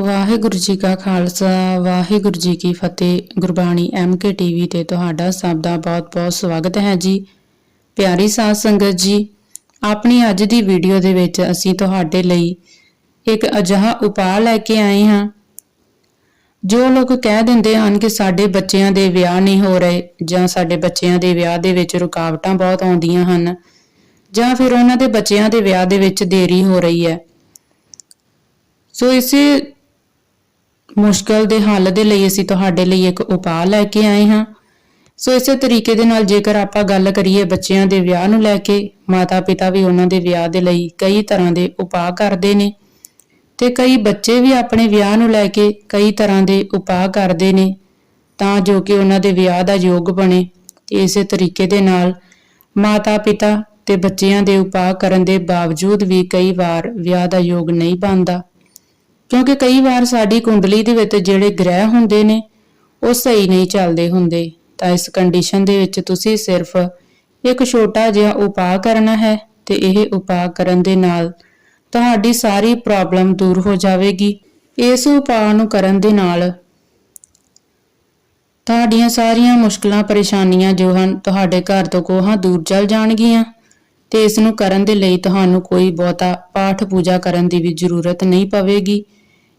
ਵਾਹਿਗੁਰੂ ਜੀ ਕਾ ਖਾਲਸਾ, ਵਾਹਿਗੁਰੂ ਜੀ ਕੀ ਫਤਿਹ। Gurbani MK TV ਤੇ ਤੁਹਾਡਾ ਸਭ ਦਾ ਬਹੁਤ-ਬਹੁਤ ਸਵਾਗਤ ਹੈ ਜੀ। ਪਿਆਰੀ ਸਾਧ ਸੰਗਤ ਜੀ, ਆਪਣੀ ਅੱਜ ਦੀ ਵੀਡੀਓ ਦੇ ਵਿੱਚ ਅਸੀਂ ਤੁਹਾਡੇ ਲਈ ਇੱਕ ਅਜਿਹਾ ਉਪਾਅ ਲੈ ਕੇ ਆਏ ਹਾਂ। ਜੋ ਲੋਕ ਕਹਿ ਦਿੰਦੇ ਹਨ ਕਿ ਸਾਡੇ ਬੱਚਿਆਂ ਦੇ ਵਿਆਹ ਨਹੀਂ ਹੋ ਰਹੇ ਜਾਂ ਸਾਡੇ ਬੱਚਿਆਂ ਦੇ ਵਿਆਹ ਦੇ ਵਿੱਚ ਰੁਕਾਵਟਾਂ ਬਹੁਤ ਆਉਂਦੀਆਂ ਹਨ ਜਾਂ ਫਿਰ ਉਹਨਾਂ ਦੇ ਬੱਚਿਆਂ ਦੇ ਵਿਆਹ ਦੇ ਵਿੱਚ ਦੇਰੀ ਹੋ ਰਹੀ ਹੈ। ਸੋ ਇਸੇ ਮੁਸ਼ਕਲ ਦੇ ਹੱਲ ਦੇ ਲਈ ਅਸੀਂ ਤੁਹਾਡੇ ਲਈ ਇੱਕ ਉਪਾਅ ਲੈ ਕੇ ਆਏ ਹਾਂ। ਸੋ ਇਸੇ ਤਰੀਕੇ ਦੇ ਨਾਲ ਜੇਕਰ ਆਪਾਂ ਗੱਲ ਕਰੀਏ ਬੱਚਿਆਂ ਦੇ ਵਿਆਹ ਨੂੰ ਲੈ ਕੇ, ਮਾਤਾ-ਪਿਤਾ ਵੀ ਉਹਨਾਂ ਦੇ ਵਿਆਹ ਦੇ ਲਈ ਕਈ ਤਰ੍ਹਾਂ ਦੇ ਉਪਾਅ ਕਰਦੇ ਨੇ ਤੇ ਕਈ ਬੱਚੇ ਵੀ ਆਪਣੇ ਵਿਆਹ ਨੂੰ ਲੈ ਕੇ ਕਈ ਤਰ੍ਹਾਂ ਦੇ ਉਪਾਅ ਕਰਦੇ ਨੇ ਤਾਂ ਜੋ ਕਿ ਉਹਨਾਂ ਦੇ ਵਿਆਹ ਦਾ ਯੋਗ ਬਣੇ। ਤੇ ਇਸੇ ਤਰੀਕੇ ਦੇ ਨਾਲ ਮਾਤਾ-ਪਿਤਾ ਤੇ ਬੱਚਿਆਂ ਦੇ ਉਪਾਅ ਕਰਨ ਦੇ ਬਾਵਜੂਦ ਵੀ ਕਈ ਵਾਰ ਵਿਆਹ ਦਾ ਯੋਗ ਨਹੀਂ ਬਣਦਾ। ਕਿਉਂਕਿ ਕਈ ਵਾਰ ਸਾਡੀ ਕੁੰਡਲੀ ਦੇ ਵਿੱਚ ਜਿਹੜੇ ਗ੍ਰਹਿ ਹੁੰਦੇ ਨੇ, ਉਹ ਸਹੀ ਨਹੀਂ ਚੱਲਦੇ ਹੁੰਦੇ। ਤਾਂ ਇਸ ਕੰਡੀਸ਼ਨ ਦੇ ਵਿੱਚ ਤੁਸੀਂ ਸਿਰਫ ਇੱਕ ਛੋਟਾ ਜਿਹਾ ਉਪਾਅ ਕਰਨਾ ਹੈ ਤੇ ਇਹ ਉਪਾਅ ਕਰਨ ਦੇ ਨਾਲ ਤੁਹਾਡੀ ਸਾਰੀ ਪ੍ਰੋਬਲਮ ਦੂਰ ਹੋ ਜਾਵੇਗੀ। ਇਸ ਉਪਾਅ ਨੂੰ ਕਰਨ ਦੇ ਨਾਲ ਤੁਹਾਡੀਆਂ ਸਾਰੀਆਂ ਮੁਸ਼ਕਲਾਂ, ਪਰੇਸ਼ਾਨੀਆਂ ਜੋ ਹਨ, ਤੁਹਾਡੇ ਘਰ ਤੋਂ ਕੋਹਾਂ ਦੂਰ ਚਲ ਜਾਣਗੀਆਂ ਤੇ ਇਸ ਨੂੰ ਕਰਨ ਦੇ ਲਈ ਤੁਹਾਨੂੰ ਕੋਈ ਬਹੁਤਾ ਪਾਠ ਪੂਜਾ ਕਰਨ ਦੀ ਵੀ ਜ਼ਰੂਰਤ ਨਹੀਂ ਪਵੇਗੀ।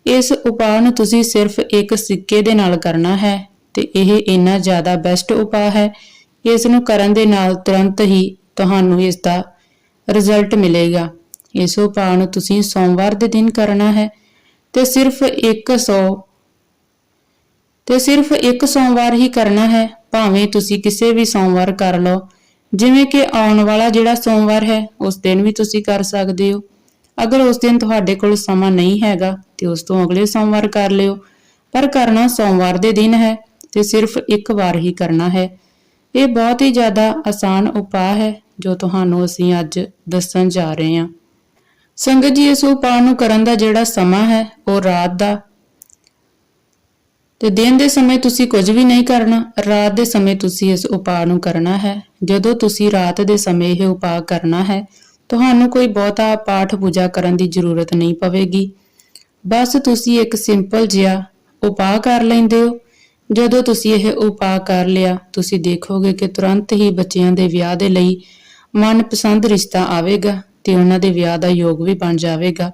ਇਸ ਉਪਾਅ ਨੂੰ ਤੁਸੀਂ ਸਿਰਫ ਇੱਕ ਸਿੱਕੇ ਦੇ ਨਾਲ ਕਰਨਾ ਹੈ ਤੇ ਇਹ ਇੰਨਾ ਜ਼ਿਆਦਾ ਬੈਸਟ ਉਪਾਅ ਹੈ। ਕਿ ਇਸ ਨੂੰ ਕਰਨ ਦੇ ਨਾਲ ਤੁਰੰਤ ਹੀ ਤੁਹਾਨੂੰ ਇਸ ਦਾ ਰਿਜ਼ਲਟ ਮਿਲੇਗਾ। ਇਸ ਉਪਾਅ ਨੂੰ ਤੁਸੀਂ ਸੋਮਵਾਰ ਦੇ ਦਿਨ ਕਰਨਾ ਹੈ ਤੇ ਸਿਰਫ 100 ਤੇ ਸਿਰਫ ਇੱਕ ਸੋਮਵਾਰ ਹੀ ਕਰਨਾ ਹੈ। ਭਾਵੇਂ ਤੁਸੀਂ ਕਿਸੇ ਵੀ ਸੋਮਵਾਰ ਕਰ ਲਓ। ਜਿਵੇਂ ਕਿ ਆਉਣ ਵਾਲਾ ਜਿਹੜਾ ਸੋਮਵਾਰ ਹੈ, ਉਸ ਦਿਨ ਵੀ ਤੁਸੀਂ ਕਰ ਸਕਦੇ ਹੋ। ਅਗਰ ਉਸ ਦਿਨ ਤੁਹਾਡੇ ਕੋਲ ਸਮਾਂ ਨਹੀਂ ਹੈਗਾ, ਤੇ ਉਸ ਤੋਂ ਅਗਲੇ ਸੋਮਵਾਰ ਕਰ ਲਿਓ। ਪਰ ਕਰਨਾ ਸੋਮਵਾਰ ਦੇ ਦਿਨ ਹੈ, ਤੇ ਸਿਰਫ ਇੱਕ ਵਾਰ ਹੀ ਕਰਨਾ ਹੈ। ਇਹ ਬਹੁਤ ਹੀ ਜ਼ਿਆਦਾ ਆਸਾਨ ਉਪਾਅ ਹੈ, ਜੋ ਤੁਹਾਨੂੰ ਅਸੀਂ ਅੱਜ ਦੱਸਣ ਜਾ ਰਹੇ ਹਾਂ। ਸੰਗਤ ਜੀ, ਇਸ ਉਪਾਅ ਨੂੰ ਕਰਨ ਦਾ ਜਿਹੜਾ ਸਮਾਂ ਹੈ, ਉਹ ਰਾਤ ਦਾ। ਤੇ ਦਿਨ ਦੇ ਸਮੇਂ ਤੁਸੀਂ ਕੁਝ ਵੀ ਨਹੀਂ ਕਰਨਾ, ਰਾਤ ਦੇ ਸਮੇਂ ਤੁਸੀਂ ਇਸ ਉਪਾਅ ਨੂੰ ਕਰਨਾ ਹੈ। ਜਦੋਂ ਤੁਸੀਂ ਰਾਤ ਦੇ ਸਮੇਂ ਇਹ ਉਪਾਅ ਕਰਨਾ ਹੈ ਤੁਹਾਨੂੰ ਕੋਈ ਬਹੁਤਾ ਪਾਠ ਪੂਜਾ ਕਰਨ ਦੀ ਜ਼ਰੂਰਤ ਨਹੀਂ ਪਵੇਗੀ। ਬਸ ਤੁਸੀਂ ਇੱਕ ਸਿੰਪਲ ਜਿਹਾ ਉਪਾਅ ਕਰ ਲੈਂਦੇ ਹੋ। ਜਦੋਂ ਤੁਸੀਂ ਇਹ ਉਪਾਅ ਕਰ ਲਿਆ, ਤੁਸੀਂ ਦੇਖੋਗੇ ਕਿ ਤੁਰੰਤ ਹੀ ਬੱਚਿਆਂ ਦੇ ਵਿਆਹ ਦੇ ਲਈ ਮਨਪਸੰਦ ਰਿਸ਼ਤਾ ਆਵੇਗਾ ਤੇ ਉਹਨਾਂ ਦੇ ਵਿਆਹ ਦਾ ਯੋਗ ਵੀ ਬਣ ਜਾਵੇਗਾ।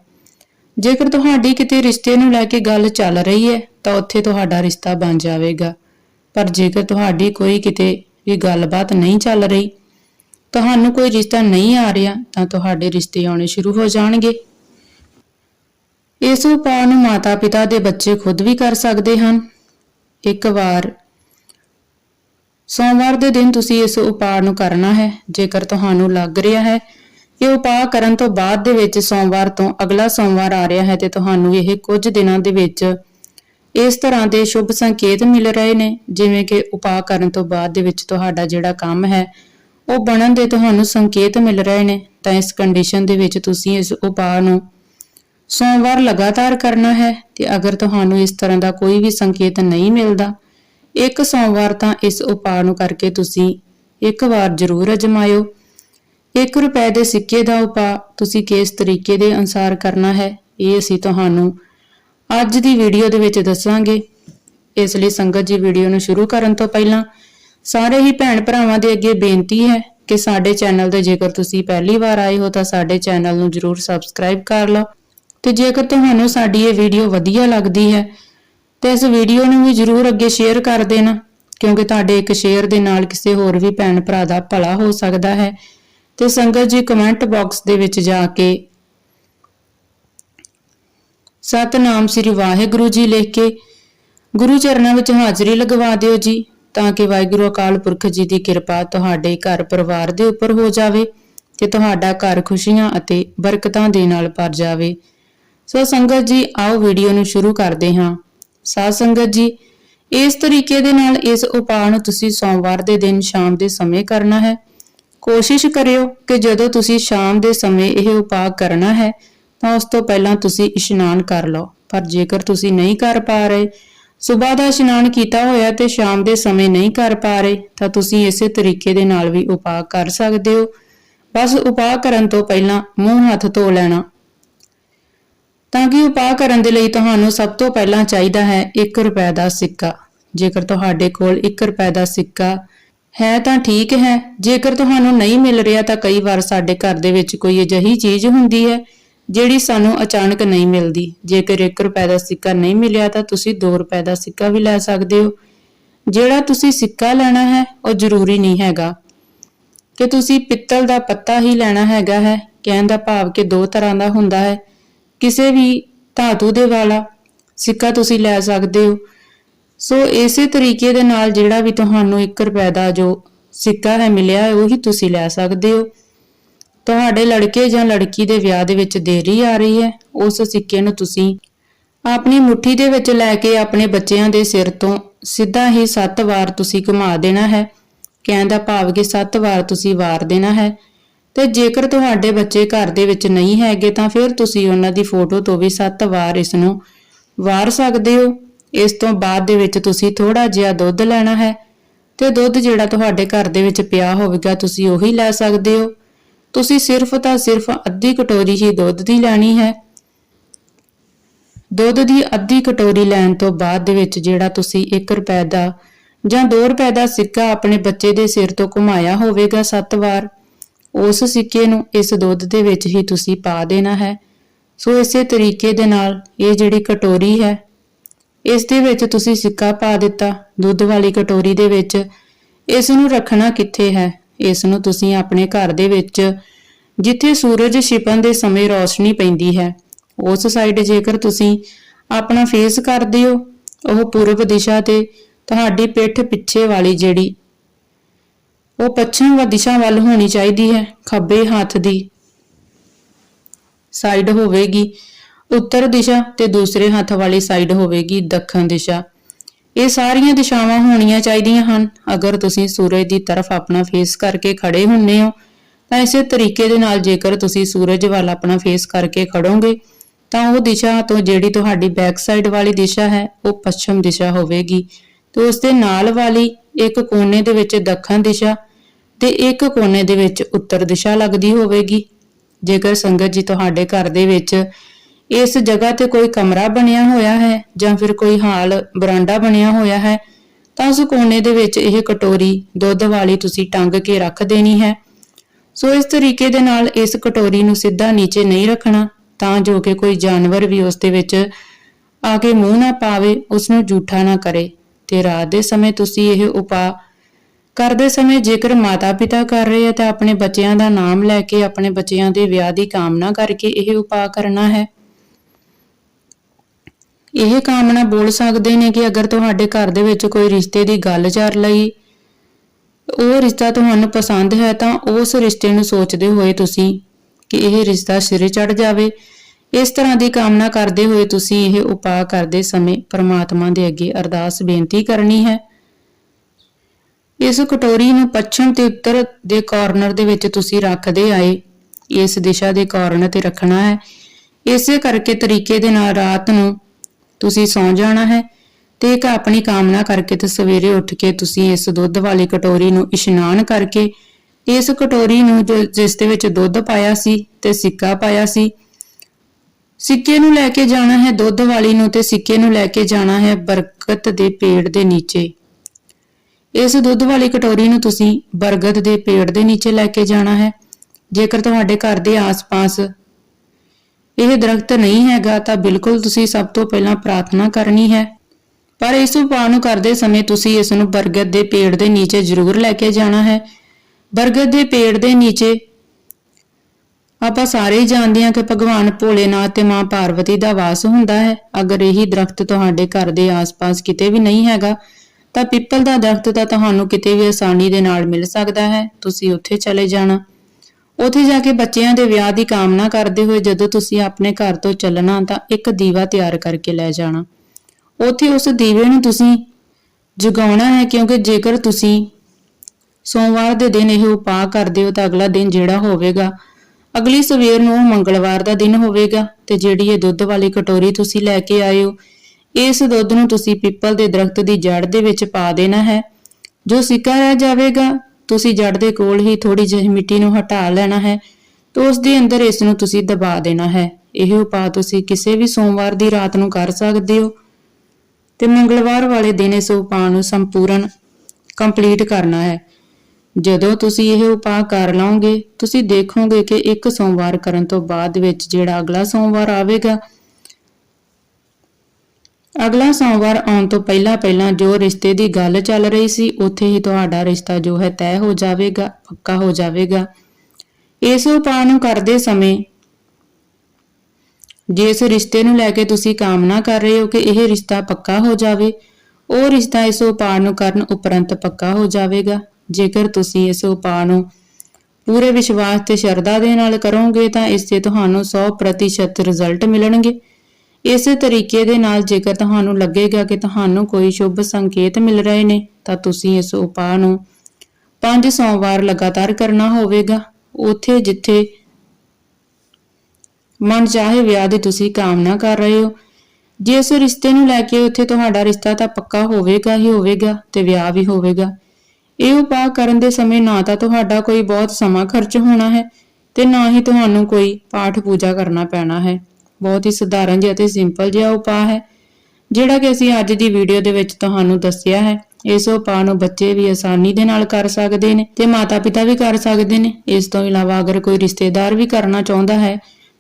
ਜੇਕਰ ਤੁਹਾਡੀ ਕਿਤੇ ਰਿਸ਼ਤੇ ਨੂੰ ਲੈ ਕੇ ਗੱਲ ਚੱਲ ਰਹੀ ਹੈ, ਤਾਂ ਉੱਥੇ ਤੁਹਾਡਾ ਰਿਸ਼ਤਾ ਬਣ ਜਾਵੇਗਾ। ਪਰ ਜੇਕਰ ਤੁਹਾਡੀ ਕੋਈ ਕਿਤੇ ਵੀ ਗੱਲਬਾਤ ਨਹੀਂ ਚੱਲ ਰਹੀ ਤੁਹਾਨੂੰ ਕੋਈ ਰਿਸ਼ਤਾ ਨਹੀਂ ਆ ਰਿਹਾ, ਤਾਂ ਤੁਹਾਡੇ ਰਿਸ਼ਤੇ ਆਉਣੇ ਸ਼ੁਰੂ ਹੋ ਜਾਣਗੇ। ਇਸ ਉਪਾਅ ਨੂੰ ਮਾਤਾ-ਪਿਤਾ ਦੇ ਬੱਚੇ ਖੁਦ ਵੀ ਕਰ ਸਕਦੇ ਹਨ। ਇੱਕ ਵਾਰ, ਸੋਮਵਾਰ ਦੇ ਦਿਨ ਤੁਸੀਂ ਇਸ ਉਪਾਅ ਨੂੰ ਕਰਨਾ ਹੈ। ਜੇਕਰ ਤੁਹਾਨੂੰ ਲੱਗ ਰਿਹਾ ਹੈ, ਇਹ ਉਪਾਅ ਕਰਨ ਤੋਂ ਬਾਅਦ ਦੇ ਵਿੱਚ ਸੋਮਵਾਰ ਤੋਂ ਅਗਲਾ ਸੋਮਵਾਰ ਆ ਰਿਹਾ ਹੈ, ਤੇ ਤੁਹਾਨੂੰ ਇਹ ਕੁਝ ਦਿਨਾਂ ਦੇ ਵਿੱਚ ਇਸ ਤਰ੍ਹਾਂ ਦੇ ਸ਼ੁਭ ਸੰਕੇਤ ਮਿਲ ਰਹੇ ਨੇ। ਜਿਵੇਂ ਕਿ ਉਪਾਅ ਕਰਨ ਤੋਂ ਬਾਅਦ ਦੇ ਵਿੱਚ ਤੁਹਾਡਾ ਜਿਹੜਾ ਕੰਮ ਹੈ ਉਹ ਬਣਨ ਦੇ ਤੁਹਾਨੂੰ ਸੰਕੇਤ ਮਿਲ ਰਹੇ ਨੇ, ਤਾਂ ਇਸ ਕੰਡੀਸ਼ਨ ਦੇ ਵਿੱਚ ਤੁਸੀਂ ਇਸ ਉਪਾਅ ਨੂੰ ਸੋਮਵਾਰ ਲਗਾਤਾਰ ਕਰਨਾ ਹੈ ਤੇ ਅਗਰ ਤੁਹਾਨੂੰ ਇਸ ਤਰ੍ਹਾਂ ਦਾ ਕੋਈ ਵੀ ਸੰਕੇਤ ਨਹੀਂ ਮਿਲਦਾ, ਇੱਕ ਸੋਮਵਾਰ ਤਾਂ ਇਸ ਉਪਾਅ ਨੂੰ ਕਰਕੇ ਤੁਸੀਂ ਇੱਕ ਵਾਰ ਜ਼ਰੂਰ ਅਜਮਾਇਓ। 1 ਰੁਪਏ ਦੇ ਸਿੱਕੇ ਦਾ ਉਪਾਅ ਤੁਸੀਂ ਕਿਸ ਤਰੀਕੇ ਦੇ ਅਨੁਸਾਰ ਕਰਨਾ ਹੈ, ਇਹ ਅਸੀਂ ਤੁਹਾਨੂੰ ਅੱਜ ਦੀ ਵੀਡੀਓ ਦੇ ਵਿੱਚ ਦੱਸਾਂਗੇ। ਇਸ ਲਈ ਸੰਗਤ ਜੀ ਵੀਡੀਓ ਨੂੰ ਸ਼ੁਰੂ ਕਰਨ ਤੋਂ ਪਹਿਲਾਂ ਸਾਰੇ ਹੀ ਭੈਣ ਭਰਾਵਾਂ ਦੇ ਅੱਗੇ ਬੇਨਤੀ ਹੈ ਕਿ ਸਾਡੇ ਚੈਨਲ ਤੇ ਜੇਕਰ ਤੁਸੀਂ ਪਹਿਲੀ ਵਾਰ ਆਏ ਹੋ ਤਾਂ ਸਾਡੇ ਚੈਨਲ ਨੂੰ ਜਰੂਰ ਸਬਸਕ੍ਰਾਈਬ ਕਰ ਲਓ ਤੇ ਜੇਕਰ ਤੁਹਾਨੂੰ ਸਾਡੀ ਇਹ ਵੀਡੀਓ ਵਧੀਆ ਲੱਗਦੀ ਹੈ ਤੇ ਇਸ ਵੀਡੀਓ ਨੂੰ ਵੀ ਜਰੂਰ ਅੱਗੇ ਸ਼ੇਅਰ ਕਰ ਦੇਣਾ, ਕਿਉਂਕਿ ਤੁਹਾਡੇ ਇੱਕ ਸ਼ੇਅਰ ਦੇ ਨਾਲ ਕਿਸੇ ਹੋਰ ਵੀ ਭੈਣ ਭਰਾ ਦਾ ਭਲਾ ਹੋ ਸਕਦਾ ਹੈ। ਤੇ ਸੰਗਤ ਜੀ ਕਮੈਂਟ ਬਾਕਸ ਦੇ ਵਿੱਚ ਜਾ ਕੇ ਸਤਨਾਮ ਸ੍ਰੀ ਵਾਹਿਗੁਰੂ ਜੀ ਲਿਖ ਕੇ ਗੁਰੂ ਚਰਨਾਂ ਵਿੱਚ ਹਾਜ਼ਰੀ ਲਗਵਾ ਦਿਓ ਜੀ। ਤਾਂ ਕਿ ਵਾਹਿਗੁਰੂ ਅਕਾਲ ਪੁਰਖ ਜੀ ਦੀ ਕਿਰਪਾ ਤੁਹਾਡੇ ਘਰ ਪਰਿਵਾਰ ਦੇ ਉੱਪਰ ਹੋ ਜਾਵੇ ਤੇ ਤੁਹਾਡਾ ਘਰ ਖੁਸ਼ੀਆਂ ਅਤੇ ਬਰਕਤਾਂ ਦੇ ਨਾਲ ਭਰ ਜਾਵੇ। ਸੋ ਸੰਗਤ ਜੀ, ਆਓ ਵੀਡੀਓ ਨੂੰ ਸ਼ੁਰੂ ਕਰਦੇ ਹਾਂ। ਸਾਧ ਸੰਗਤ ਜੀ, ਇਸ ਤਰੀਕੇ ਦੇ ਨਾਲ ਇਸ ਉਪਾਅ ਨੂੰ ਤੁਸੀਂ ਸੋਮਵਾਰ ਦੇ ਦਿਨ ਸ਼ਾਮ ਦੇ ਸਮੇਂ ਕਰਨਾ ਹੈ। ਕੋਸ਼ਿਸ਼ ਕਰਿਓ ਕਿ ਜਦੋਂ ਤੁਸੀਂ ਸ਼ਾਮ ਦੇ ਸਮੇਂ ਇਹ ਉਪਾਅ ਕਰਨਾ ਹੈ, ਤਾਂ ਉਸ ਤੋਂ ਪਹਿਲਾਂ ਤੁਸੀਂ ਇਸ਼ਨਾਨ ਕਰ ਲਓ। ਪਰ ਜੇਕਰ ਤੁਸੀਂ ਨਹੀਂ ਕਰ ਪਾ ਰਹੇ ਸਵੇਰ ਦਾ ਇਸ਼ਨਾਨ ਕੀਤਾ ਹੋਇਆ ਤੇ ਸ਼ਾਮ ਦੇ ਸਮੇਂ ਨਹੀਂ ਕਰ ਪਾ ਰਹੇ, ਤਾਂ ਤੁਸੀਂ ਇਸੇ ਤਰੀਕੇ ਦੇ ਨਾਲ ਵੀ ਉਪਾਅ ਕਰ ਸਕਦੇ ਹੋ। ਬਸ ਉਪਾਅ ਕਰਨ ਤੋਂ ਪਹਿਲਾਂ ਮੂੰਹ ਹੱਥ ਧੋ ਲੈਣਾ। ਤਾਂ ਕਿ ਉਪਾਅ ਕਰਨ ਦੇ ਲਈ ਤੁਹਾਨੂੰ ਸਭ ਤੋਂ ਪਹਿਲਾਂ ਚਾਹੀਦਾ ਹੈ 1 ਰੁਪਏ ਦਾ ਸਿੱਕਾ। ਜੇਕਰ ਤੁਹਾਡੇ ਕੋਲ 1 ਰੁਪਏ ਦਾ ਸਿੱਕਾ ਹੈ ਤਾਂ ਠੀਕ ਹੈ। ਜੇਕਰ ਤੁਹਾਨੂੰ ਨਹੀਂ ਮਿਲ ਰਿਹਾ ਤਾਂ ਕਈ ਵਾਰ ਸਾਡੇ ਘਰ ਦੇ ਵਿੱਚ ਕੋਈ ਅਜਿਹੀ ਚੀਜ਼ ਹੁੰਦੀ ਹੈ ਜਿਹੜੀ ਸਾਨੂੰ ਅਚਾਨਕ ਨਹੀਂ ਮਿਲਦੀ। ਜੇਕਰ 1 ਰੁਪਏ ਦਾ ਸਿੱਕਾ ਨਹੀਂ ਮਿਲਿਆ ਤਾਂ ਤੁਸੀਂ 2 ਰੁਪਏ ਦਾ ਸਿੱਕਾ ਵੀ ਲੈ ਸਕਦੇ ਹੋ। ਜਿਹੜਾ ਤੁਸੀਂ ਸਿੱਕਾ ਲੈਣਾ ਹੈ, ਉਹ ਜ਼ਰੂਰੀ ਨਹੀਂ ਹੈਗਾ। ਕਿ ਤੁਸੀਂ ਪਿੱਤਲ ਦਾ ਪੱਤਾ ਹੀ ਲੈਣਾ ਹੈਗਾ ਹੈ, ਕਹਿਣ ਦਾ ਭਾਵ ਕਿ ਦੋ ਤਰ੍ਹਾਂ ਦਾ ਹੁੰਦਾ ਹੈ। ਕਿਸੇ ਵੀ ਧਾਤੂ ਦੇ ਵਾਲਾ ਸਿੱਕਾ ਤੁਸੀਂ ਲੈ ਸਕਦੇ ਹੋ। ਸੋ ਇਸੇ ਤਰੀਕੇ ਦੇ ਨਾਲ ਜਿਹੜਾ ਵੀ ਤੁਹਾਨੂੰ 1 ਰੁਪਏ ਦਾ ਜੋ ਸਿੱਕਾ ਹੈ ਮਿਲਿਆ ਉਹੀ ਤੁਸੀਂ ਲੈ ਸਕਦੇ ਹੋ। ਤੁਹਾਡੇ ਲੜਕੇ ਜਾਂ ਲੜਕੀ ਦੇ ਵਿਆਹ ਦੇ ਵਿੱਚ ਦੇਰੀ ਆ ਰਹੀ ਹੈ। ਉਸ ਸਿੱਕੇ ਨੂੰ ਤੁਸੀਂ ਆਪਣੀ ਮੁਠੀ ਦੇ ਵਿੱਚ ਲੈ ਕੇ ਆਪਣੇ ਬੱਚਿਆਂ ਦੇ ਸਿਰ ਤੋਂ ਸਿੱਧਾ ਹੀ 7 ਵਾਰ ਤੁਸੀਂ ਘੁਮਾ ਦੇਣਾ ਹੈ। ਕਹਿਣ ਦਾ ਭਾਵ ਕਿ 7 ਵਾਰ ਤੁਸੀਂ ਵਾਰ ਦੇਣਾ ਹੈ। ਤੇ ਜੇਕਰ ਤੁਹਾਡੇ ਬੱਚੇ ਘਰ ਦੇ ਵਿੱਚ ਨਹੀਂ ਹੈਗੇ ਤਾਂ ਫਿਰ ਤੁਸੀਂ ਉਹਨਾਂ ਦੀ ਫੋਟੋ ਤੋਂ ਵੀ 7 ਵਾਰ ਇਸ ਨੂੰ ਵਾਰ ਸਕਦੇ ਹੋ। ਇਸ ਤੋਂ ਬਾਅਦ ਦੇ ਵਿੱਚ ਤੁਸੀਂ ਥੋੜਾ ਜਿਹਾ ਦੁੱਧ ਲੈਣਾ ਹੈ ਤੇ ਦੁੱਧ ਜਿਹੜਾ ਤੁਹਾਡੇ ਘਰ ਦੇ ਵਿੱਚ ਪਿਆ ਹੋਵੇਗਾ, ਤੁਸੀਂ ਉਹੀ ਲੈ ਸਕਦੇ ਹੋ। ਤੁਸੀਂ ਸਿਰਫ ਤਾਂ ਸਿਰਫ ਅੱਧੀ ਕਟੋਰੀ ਹੀ ਦੁੱਧ ਦੀ ਲੈਣੀ ਹੈ। ਦੁੱਧ ਦੀ ਅੱਧੀ ਕਟੋਰੀ ਲੈਣ ਤੋਂ ਬਾਅਦ ਦੇ ਵਿੱਚ ਜਿਹੜਾ ਤੁਸੀਂ 1 ਰੁਪਏ ਦਾ ਜਾਂ 2 ਰੁਪਏ ਦਾ ਸਿੱਕਾ ਆਪਣੇ ਬੱਚੇ ਦੇ ਸਿਰ ਤੋਂ ਘੁਮਾਇਆ ਹੋਵੇਗਾ 7 ਵਾਰ, ਉਸ ਸਿੱਕੇ ਨੂੰ ਇਸ ਦੁੱਧ ਦੇ ਵਿੱਚ ਹੀ ਤੁਸੀਂ ਪਾ ਦੇਣਾ ਹੈ। ਸੋ ਇਸੇ ਤਰੀਕੇ ਦੇ ਨਾਲ ਇਹ ਜਿਹੜੀ ਕਟੋਰੀ ਹੈ, ਇਸ ਦੇ ਵਿੱਚ ਤੁਸੀਂ ਸਿੱਕਾ ਪਾ ਦਿੱਤਾ, ਦੁੱਧ ਵਾਲੀ ਕਟੋਰੀ ਦੇ ਵਿੱਚ, ਇਸ ਨੂੰ ਰੱਖਣਾ ਕਿੱਥੇ ਹੈ? ਇਸ ਨੂੰ ਤੁਸੀਂ ਆਪਣੇ ਘਰ ਦੇ ਵਿੱਚ, ਜਿੱਥੇ ਸੂਰਜ ਛਿਪਣ ਦੇ ਸਮੇਂ ਰੌਸ਼ਨੀ ਪੈਂਦੀ ਹੈ, ਉਸ ਸਾਈਡ ਜੇਕਰ ਤੁਸੀਂ ਆਪਣਾ ਫੇਸ ਕਰਦੇ ਹੋ, ਉਹ ਪੂਰਬ ਦਿਸ਼ਾ ਤੇ ਤੁਹਾਡੀ ਪਿੱਠ ਪਿੱਛੇ ਵਾਲੀ ਜਿਹੜੀ, ਉਹ ਪੱਛਮ ਵੱਲ ਦਿਸ਼ਾ ਵੱਲ ਹੋਣੀ ਚਾਹੀਦੀ ਹੈ, ਖੱਬੇ ਹੱਥ ਦੀ ਸਾਈਡ ਹੋਵੇਗੀ, ਉੱਤਰ ਦਿਸ਼ਾ ਤੇ ਦੂਸਰੇ ਹੱਥ ਵਾਲੀ ਸਾਈਡ ਹੋਵੇਗੀ, ਦੱਖਣ ਦਿਸ਼ਾ। ਇਹ ਸਾਰੀਆਂ ਦਿਸ਼ਾਵਾਂ ਹੋਣੀਆਂ ਚਾਹੀਦੀਆਂ ਹਨ। ਅਗਰ ਤੁਸੀਂ ਸੂਰਜ ਦੀ ਤਰਫ ਆਪਣਾ ਫੇਸ ਕਰਕੇ ਖੜੇ ਹੁੰਨੇ ਹੋ, ਤਾਂ ਇਸੇ ਤਰੀਕੇ ਦੇ ਨਾਲ ਜੇਕਰ ਤੁਸੀਂ ਸੂਰਜ ਵੱਲ ਆਪਣਾ ਫੇਸ ਕਰਕੇ ਖੜੋਗੇ, ਤਾਂ ਉਹ ਦਿਸ਼ਾ ਤੋਂ ਜਿਹੜੀ ਤੁਹਾਡੀ ਬੈਕ ਸਾਈਡ ਵਾਲੀ ਦਿਸ਼ਾ ਹੈ, ਉਹ ਪੱਛਮ ਦਿਸ਼ਾ ਹੋਵੇਗੀ। ਤੇ ਉਸ ਦੇ ਨਾਲ ਵਾਲੀ ਇੱਕ ਕੋਨੇ ਦੇ ਵਿੱਚ ਦੱਖਣ ਦਿਸ਼ਾ ਤੇ ਇੱਕ ਕੋਨੇ ਦੇ ਵਿੱਚ ਉੱਤਰ ਦਿਸ਼ਾ ਲੱਗਦੀ ਹੋਵੇਗੀ। ਜੇਕਰ ਸੰਗਤ ਜੀ ਤੁਹਾਡੇ ਘਰ ਦੇ ਵਿੱਚ ਇਸ ਜਗ੍ਹਾ ਤੇ ਕੋਈ ਕਮਰਾ ਬਣਿਆ ਹੋਇਆ ਹੈ ਜਾਂ ਫਿਰ ਕੋਈ ਹਾਲ ਬਰਾਂਡਾ ਬਣਿਆ ਹੋਇਆ ਹੈ, ਤਾਂ ਉਸ ਕੋਨੇ ਦੇ ਵਿੱਚ ਇਹ ਕਟੋਰੀ ਦੁੱਧ ਵਾਲੀ ਤੁਸੀਂ ਟੰਗ ਕੇ ਰੱਖ ਦੇਣੀ ਹੈ। ਸੋ ਇਸ ਤਰੀਕੇ ਦੇ ਨਾਲ ਇਸ ਕਟੋਰੀ ਨੂੰ ਸਿੱਧਾ ਨੀਚੇ ਨਹੀਂ ਰੱਖਣਾ, ਤਾਂ ਜੋ ਕਿ ਕੋਈ ਜਾਨਵਰ ਵੀ ਉਸ ਦੇ ਵਿੱਚ ਆ ਕੇ ਮੂੰਹ ਨਾ ਪਾਵੇ ਉਸ ਨੂੰ ਝੂਠਾ ਨਾ ਕਰੇ। ਤੇ ਰਾਤ ਦੇ ਸਮੇਂ ਤੁਸੀਂ ਇਹ ਉਪਾਅ ਕਰਦੇ ਸਮੇਂ ਜੇਕਰ ਮਾਤਾ-ਪਿਤਾ ਕਰ ਰਹੇ ਹੈ ਤਾਂ ਆਪਣੇ ਬੱਚਿਆਂ ਦਾ ਨਾਮ ਲੈ ਕੇ ਆਪਣੇ ਬੱਚਿਆਂ ਦੇ ਵਿਆਹ ਦੀ ਕਾਮਨਾ ਕਰਕੇ ਇਹ ਉਪਾਅ ਕਰਨਾ ਹੈ। ਇਹ ਕਾਮਨਾ ਬੋਲ ਸਕਦੇ ਨੇ ਕਿ ਅਗਰ ਤੁਹਾਡੇ ਘਰ ਦੇ ਵਿੱਚ ਕੋਈ ਰਿਸ਼ਤੇ ਦੀ ਗੱਲ ਚੱਲ ਲਈ ਉਹ ਰਿਸ਼ਤਾ ਤੁਹਾਨੂੰ ਪਸੰਦ ਹੈ ਤਾਂ ਉਸ ਰਿਸ਼ਤੇ ਨੂੰ ਸੋਚਦੇ ਹੋਏ ਤੁਸੀਂ ਕਿ ਇਹ ਰਿਸ਼ਤਾ ਸਿਰੇ ਚੜ ਜਾਵੇ। ਇਸ ਤਰ੍ਹਾਂ ਦੀ ਕਾਮਨਾ ਕਰਦੇ ਹੋਏ ਤੁਸੀਂ ਇਹ ਉਪਾਅ ਕਰਦੇ ਸਮੇਂ ਪਰਮਾਤਮਾ ਦੇ ਅੱਗੇ ਅਰਦਾਸ ਬੇਨਤੀ ਕਰਨੀ ਹੈ। ਇਸ ਕਟੋਰੀ ਨੂੰ ਪੱਛਮ ਤੇ ਉੱਤਰ ਦੇ ਕਾਰਨਰ ਦੇ ਵਿੱਚ ਤੁਸੀਂ ਰੱਖਦੇ ਆਏ, ਇਸ ਦਿਸ਼ਾ ਦੇ ਕਾਰਨ ਤੇ ਰੱਖਣਾ ਹੈ। ਇਸੇ ਕਰਕੇ ਤਰੀਕੇ ਦੇ ਨਾਲ ਰਾਤ ਨੂੰ ਤੁਸੀਂ ਸੌਂ ਜਾਣਾ ਹੈ ਤੇ ਇੱਕ ਆਪਣੀ ਕਾਮਨਾ ਕਰਕੇ ਤੇ ਸਵੇਰੇ ਉੱਠ ਕੇ ਤੁਸੀਂ ਇਸ ਦੁੱਧ ਵਾਲੀ ਕਟੋਰੀ ਨੂੰ ਇਸ਼ਨਾਨ ਕਰਕੇ, ਇਸ ਕਟੋਰੀ ਨੂੰ ਜਿਸ ਦੇ ਵਿੱਚ ਦੁੱਧ ਪਾਇਆ ਸੀ ਤੇ ਸਿੱਕਾ ਪਾਇਆ ਸੀ। ਸਿੱਕੇ ਨੂੰ ਲੈ ਕੇ ਜਾਣਾ ਹੈ ਦੁੱਧ ਵਾਲੀ ਨੂੰ ਤੇ ਸਿੱਕੇ ਨੂੰ ਲੈ ਕੇ ਜਾਣਾ ਹੈ ਬਰਕਤ ਦੇ ਪੇੜ ਦੇ ਨੀਚੇ। ਇਸ ਦੁੱਧ ਵਾਲੀ ਕਟੋਰੀ ਨੂੰ ਤੁਸੀਂ ਬਰਗਦ ਦੇ ਪੇੜ ਦੇ ਨੀਚੇ ਲੈ ਕੇ ਜਾਣਾ ਹੈ। ਜੇਕਰ ਤੁਹਾਡੇ ਘਰ ਦੇ ਆਸ-ਪਾਸ ਇਹ ਦਰਖਤ ਨਹੀਂ ਹੈਗਾ ਤਾਂ ਬਿਲਕੁਲ ਤੁਸੀਂ ਸਭ ਤੋਂ ਪਹਿਲਾਂ ਪ੍ਰਾਰਥਨਾ ਕਰਨੀ ਹੈ। ਪਰ ਇਸ ਉਪਾਅ ਨੂੰ ਕਰਦੇ ਸਮੇਂ ਤੁਸੀਂ ਇਸ ਨੂੰ ਬਰਗਦ ਦੇ ਪੇੜ ਦੇ ਨੀਚੇ ਜ਼ਰੂਰ ਲੈ ਕੇ ਜਾਣਾ ਹੈ। ਬਰਗਦ ਦੇ ਪੇੜ ਦੇ ਨੀਚੇ ਆਪਾਂ ਸਾਰੇ ਹੀ ਜਾਣਦੇ ਹਾਂ ਕਿ ਭਗਵਾਨ ਭੋਲੇਨਾਥ ਤੇ ਮਾਂ ਪਾਰਵਤੀ ਦਾ ਵਾਸ ਹੁੰਦਾ ਹੈ। ਅਗਰ ਇਹੀ ਦਰਖਤ ਤੁਹਾਡੇ ਘਰ ਦੇ ਆਸ-ਪਾਸ ਕਿਤੇ ਵੀ ਨਹੀਂ ਹੈਗਾ, ਤਾਂ ਪਿੱਪਲ ਦਾ ਦਰਖਤ ਤਾਂ ਤੁਹਾਨੂੰ ਕਿਤੇ ਵੀ ਆਸਾਨੀ ਦੇ ਨਾਲ ਮਿਲ ਸਕਦਾ ਹੈ। ਤੁਸੀਂ ਉੱਥੇ ਚਲੇ ਜਾਣਾ। ਉੱਥੇ ਜਾ ਕੇ ਬੱਚਿਆਂ ਦੇ ਵਿਆਹ ਦੀ ਕਾਮਨਾ ਕਰਦੇ ਹੋਏ ਜਦੋਂ ਤੁਸੀਂ ਆਪਣੇ ਘਰ ਤੋਂ ਚੱਲਣਾ ਤਾਂ ਇੱਕ ਦੀਵਾ ਤਿਆਰ ਕਰਕੇ ਲੈ ਜਾਣਾ। ਉੱਥੇ ਉਸ ਦੀਵੇ ਨੂੰ ਤੁਸੀਂ ਜਗਾਉਣਾ ਹੈ ਕਿਉਂਕਿ ਜੇਕਰ ਤੁਸੀਂ ਸੋਮਵਾਰ ਦੇ ਦਿਨ ਇਹ ਉਪਾਅ ਕਰਦੇ ਹੋ ਤਾਂ ਅਗਲਾ ਦਿਨ ਜਿਹੜਾ ਹੋਵੇਗਾ, ਅਗਲੀ ਸਵੇਰ ਨੂੰ ਉਹ ਮੰਗਲਵਾਰ ਦਾ ਦਿਨ ਹੋਵੇਗਾ ਤੇ ਜਿਹੜੀ ਇਹ ਦੁੱਧ ਵਾਲੀ ਕਟੋਰੀ ਤੁਸੀਂ ਲੈ ਕੇ ਆਏ ਹੋ, ਇਸ ਦੁੱਧ ਨੂੰ ਤੁਸੀਂ ਪਿੱਪਲ ਦੇ ਦਰਖਤ ਦੀ ਜੜ ਦੇ ਵਿੱਚ ਪਾ ਦੇਣਾ ਹੈ। ਜੋ ਸਿੱਕਾ ਰਹਿ ਜਾਵੇਗਾ ਤੁਸੀਂ ਜੜ ਦੇ ਕੋਲ ਹੀ ਥੋੜੀ ਜਿਹੀ ਮਿੱਟੀ ਨੂੰ ਹਟਾ ਲੈਣਾ ਹੈ ਤੇ ਉਸ ਦੇ ਅੰਦਰ ਇਸ ਨੂੰ ਤੁਸੀਂ ਦਬਾ ਦੇਣਾ ਹੈ। ਇਹ ਉਪਾਅ ਤੁਸੀਂ ਕਿਸੇ ਵੀ ਸੋਮਵਾਰ ਦੀ ਰਾਤ ਨੂੰ ਕਰ ਸਕਦੇ ਹੋ ਤੇ ਮੰਗਲਵਾਰ ਵਾਲੇ ਦਿਨ ਇਸ ਉਪਾਅ ਨੂੰ ਸੰਪੂਰਨ ਕੰਪਲੀਟ ਕਰਨਾ ਹੈ। ਜਦੋਂ ਤੁਸੀਂ ਇਹ ਉਪਾਅ ਕਰ ਲਓਗੇ, ਤੁਸੀਂ ਦੇਖੋਗੇ ਕਿ ਇੱਕ ਸੋਮਵਾਰ ਕਰਨ ਤੋਂ ਬਾਅਦ ਵਿੱਚ ਜਿਹੜਾ ਅਗਲਾ ਸੋਮਵਾਰ ਆਵੇਗਾ ਅਗਲਾ ਸੋਮਵਾਰ ਆਉਣ ਤੋਂ ਪਹਿਲਾਂ ਪਹਿਲਾਂ ਜੋ ਰਿਸ਼ਤੇ ਦੀ ਗੱਲ ਚੱਲ ਰਹੀ ਸੀ, ਉੱਥੇ ਹੀ ਤੁਹਾਡਾ ਰਿਸ਼ਤਾ ਜੋ ਹੈ ਤੈਅ ਹੋ ਜਾਵੇਗਾ, ਪੱਕਾ ਹੋ ਜਾਵੇਗਾ। ਇਸ ਉਪਾਅ ਨੂੰ ਕਰਦੇ ਸਮੇਂ ਜਿਸ ਰਿਸ਼ਤੇ ਨੂੰ ਲੈ ਕੇ ਤੁਸੀਂ ਕਾਮਨਾ ਕਰ ਰਹੇ ਹੋ ਕਿ ਇਹ ਰਿਸ਼ਤਾ ਪੱਕਾ ਹੋ ਜਾਵੇ, ਉਹ ਰਿਸ਼ਤਾ ਇਸ ਉਪਾਅ ਨੂੰ ਕਰਨ ਉਪਰੰਤ ਪੱਕਾ ਹੋ ਜਾਵੇਗਾ। ਜੇਕਰ ਤੁਸੀਂ ਇਸ ਉਪਾਅ ਨੂੰ ਪੂਰੇ ਵਿਸ਼ਵਾਸ ਤੇ ਸ਼ਰਧਾ ਦੇ ਨਾਲ ਕਰੋਗੇ, ਤਾਂ ਇਸ ਤੇ ਤੁਹਾਨੂੰ 100% ਰਿਜ਼ਲਟ ਮਿਲਣਗੇ। ਇਸੇ ਤਰੀਕੇ ਦੇ ਨਾਲ ਜੇਕਰ ਤੁਹਾਨੂੰ ਲੱਗੇਗਾ ਕਿ ਤੁਹਾਨੂੰ ਕੋਈ ਸ਼ੁਭ ਸੰਕੇਤ ਮਿਲ ਰਹੇ ਨੇ, ਤਾਂ ਤੁਸੀਂ ਇਸ ਉਪਾਅ ਨੂੰ ਪੰਜ ਸੋਮਵਾਰ ਲਗਾਤਾਰ ਕਰਨਾ ਹੋਵੇਗਾ। ਉਥੇ ਜਿੱਥੇ ਮਨ ਚਾਹੇ ਵਿਆਹ ਦੀ ਤੁਸੀਂ ਕਾਮਨਾ ਕਰ ਰਹੇ ਹੋ। ਜੇ ਇਸ ਰਿਸ਼ਤੇ ਨੂੰ ਲੈ ਕੇ ਉੱਥੇ ਤੁਹਾਡਾ ਰਿਸ਼ਤਾ ਤਾਂ ਪੱਕਾ ਹੋਵੇਗਾ ਹੀ ਹੋਵੇਗਾ ਤੇ ਵਿਆਹ ਵੀ ਹੋਵੇਗਾ। ਇਹ ਉਪਾਅ ਕਰਨ ਦੇ ਸਮੇਂ ਨਾ ਤਾਂ ਤੁਹਾਡਾ ਕੋਈ ਬਹੁਤ ਸਮਾਂ ਖਰਚ ਹੋਣਾ ਹੈ ਤੇ ਨਾ ਹੀ ਤੁਹਾਨੂੰ ਕੋਈ ਪਾਠ ਪੂਜਾ ਕਰਨਾ ਪੈਣਾ ਹੈ। ਬਹੁਤ ਹੀ ਸਧਾਰਨ ਜਿਹਾ ਤੇ ਸਿੰਪਲ ਜਿਹਾ ਉਪਾਅ ਹੈ, ਜਿਹੜਾ ਕਿ ਅਸੀਂ ਅੱਜ ਦੀ ਵੀਡੀਓ ਦੇ ਵਿੱਚ ਤੁਹਾਨੂੰ ਦੱਸਿਆ ਹੈ। ਇਸ ਉਪਾਅ ਨੂੰ ਬੱਚੇ ਵੀ ਆਸਾਨੀ ਦੇ ਨਾਲ ਕਰ ਸਕਦੇ ਨੇ ਤੇ ਮਾਤਾ-ਪਿਤਾ ਵੀ ਕਰ ਸਕਦੇ ਨੇ। ਇਸ ਤੋਂ ਇਲਾਵਾ ਅਗਰ ਕੋਈ ਰਿਸ਼ਤੇਦਾਰ ਵੀ ਕਰਨਾ ਚਾਹੁੰਦਾ ਹੈ,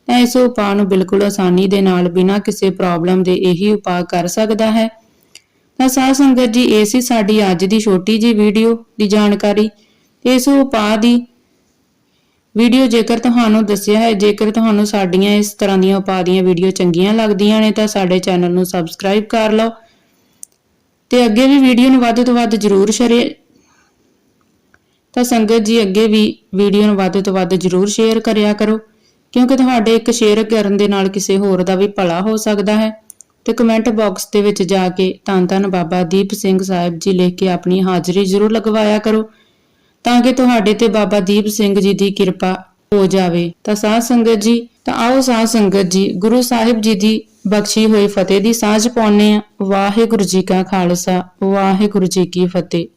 ਤਾਂ ਇਸ ਉਪਾਅ ਨੂੰ ਬਿਲਕੁਲ ਆਸਾਨੀ ਦੇ ਨਾਲ ਬਿਨਾਂ ਕਿਸੇ ਪ੍ਰੋਬਲਮ ਦੇ ਇਹੀ ਉਪਾਅ ਕਰ ਸਕਦਾ ਹੈ। ਤਾਂ ਸਾਧ ਸੰਗਤ ਜੀ, ਇਹ ਸੀ ਸਾਡੀ ਅੱਜ ਦੀ ਛੋਟੀ ਜੀ ਵੀਡੀਓ ਦੀ ਜਾਣਕਾਰੀ। ਇਸ ਉਪਾਅ ਦੀ ਵੀਡੀਓ ਜੇਕਰ ਤੁਹਾਨੂੰ ਦੱਸਿਆ ਹੈ, ਜੇਕਰ ਤੁਹਾਨੂੰ ਸਾਡੀਆਂ ਇਸ ਤਰ੍ਹਾਂ ਦੀਆਂ ਉਪਾਅ ਦੀਆਂ ਵੀਡੀਓ ਚੰਗੀਆਂ ਲੱਗਦੀਆਂ ਨੇ, ਤਾਂ ਸਾਡੇ ਚੈਨਲ ਨੂੰ ਸਬਸਕ੍ਰਾਈਬ ਕਰ ਲਓ। ਤੇ ਅੱਗੇ ਵੀ ਵੀਡੀਓ ਨੂੰ ਵੱਧ ਤੋਂ ਵੱਧ ਜਰੂਰ ਸ਼ੇਅਰ ਤਾਂ ਸੰਗਤ ਜੀ, ਅੱਗੇ ਵੀ ਵੀਡੀਓ ਨੂੰ ਵੱਧ ਤੋਂ ਵੱਧ ਜਰੂਰ ਸ਼ੇਅਰ ਕਰਿਆ ਕਰੋ, ਕਿਉਂਕਿ ਤੁਹਾਡੇ ਇੱਕ ਸ਼ੇਅਰ ਕਰਨ ਦੇ ਨਾਲ ਕਿਸੇ ਹੋਰ ਦਾ ਵੀ ਭਲਾ ਹੋ ਸਕਦਾ ਹੈ। ਤੇ ਕਮੈਂਟ ਬਾਕਸ ਦੇ ਵਿੱਚ ਜਾ ਕੇ ਧੰਨ ਧੰਨ ਬਾਬਾ ਦੀਪ ਸਿੰਘ ਸਾਹਿਬ ਜੀ ਲਿਖ ਕੇ ਆਪਣੀ ਹਾਜ਼ਰੀ ਜ਼ਰੂਰ ਲਗਵਾਇਆ ਕਰੋ। ਤਾਂ ਕਿ ਤੁਹਾਡੇ ਤੇ ਬਾਬਾ ਦੀਪ ਸਿੰਘ ਜੀ ਦੀ ਕਿਰਪਾ ਹੋ ਜਾਵੇ। ਤਾਂ ਸਾਧ ਸੰਗਤ ਜੀ, ਤਾਂ ਆਓ ਸਾਧ ਸੰਗਤ ਜੀ, ਗੁਰੂ ਸਾਹਿਬ ਜੀ ਦੀ ਬਖਸ਼ੀ ਹੋਈ ਫਤਿਹ ਦੀ ਸਾਂਝ ਪਾਉਣੇ ਆ ਵਾਹਿਗੁਰੂ ਜੀ ਕਾ ਖਾਲਸਾ, ਵਾਹਿਗੁਰੂ ਜੀ ਕੀ ਫਤਿਹ।